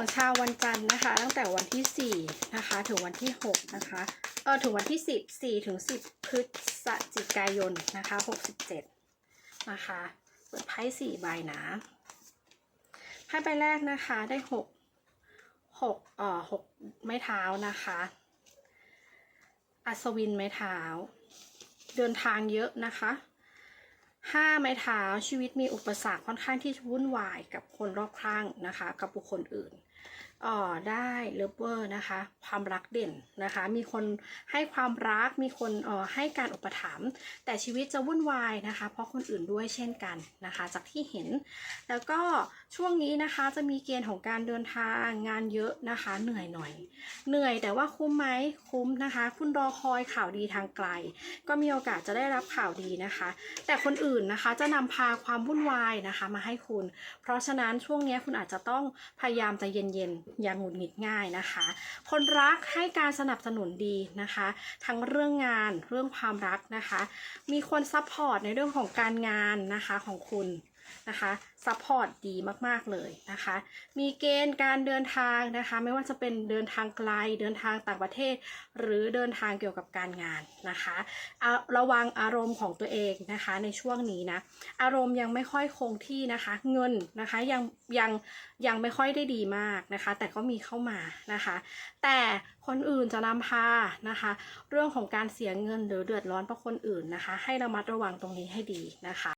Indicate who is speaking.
Speaker 1: ของชาววันจันทร์นะคะ ตั้งแต่วันที่ 4 นะคะ ถึงวันที่ 6 นะคะเออถึงวันที่ 10 4 ถึง 10 พฤศจิกายนนะคะ 67 นะคะเปิดไพ่สี่ใบนะไพ่ใบแรกนะคะได้หกหกเอ่อหกไม้เท้านะคะ อัศวินไม้เท้า เดินทางเยอะนะคะห้าไม้เท้าชีวิตมีอุปสรรคค่อนข้างที่จะวุ่นวายกับคนรอบข้างนะคะ กับบุคคลอื่น อ่อได้เลิฟเวอร์นะคะ ความรักเด่นนะคะ มีคนให้ความรักมีคนเอ่อให้การอุปถัมภ์แต่ชีวิตจะวุ่นวายนะคะ เพราะคนอื่นด้วยเช่นกันนะคะ จากที่เห็น แล้วก็ช่วงนี้นะคะจะมีเกณฑ์ของการเดินทางงานเยอะนะคะ เหนื่อยหน่อย เหนื่อยแต่ว่าคุ้มไหมคุ้มนะคะ คุณรอคอยข่าวดีทางไกล ก็มีโอกาสจะได้รับข่าวดีนะคะ แต่คนอื่นนะคะจะนำพาความวุ่นวายนะคะ มาให้คุณ เพราะฉะนั้นช่วงนี้คุณอาจจะต้องพยายามใจเย็นๆ อย่างหงุดหงิดง่ายนะคะ คนรักให้การสนับสนุนดีนะคะ ทั้งเรื่องงานเรื่องความรักนะคะ มีคนซัพพอร์ตในเรื่องของการงานนะคะของคุณ นะคะซัพพอร์ตดีมากๆเลยนะคะ มีเกณฑ์การเดินทางนะคะ ไม่ว่าจะเป็นเดินทางไกลเดินทางต่างประเทศ หรือเดินทางเกี่ยวกับการงานนะคะระวังอารมณ์ของตัวเองนะคะในช่วงนี้นะอารมณ์ยังไม่ค่อยคงที่นะคะ เงินนะคะยังยังยังไม่ค่อยได้ดีมากนะคะ แต่ก็มีเข้ามานะคะ แต่คนอื่นจะนำพานะคะ เรื่องของการเสียเงินหรือเดือดร้อนเพราะคนอื่นนะคะ ให้ระมัดระวังตรงนี้ให้ดีนะคะ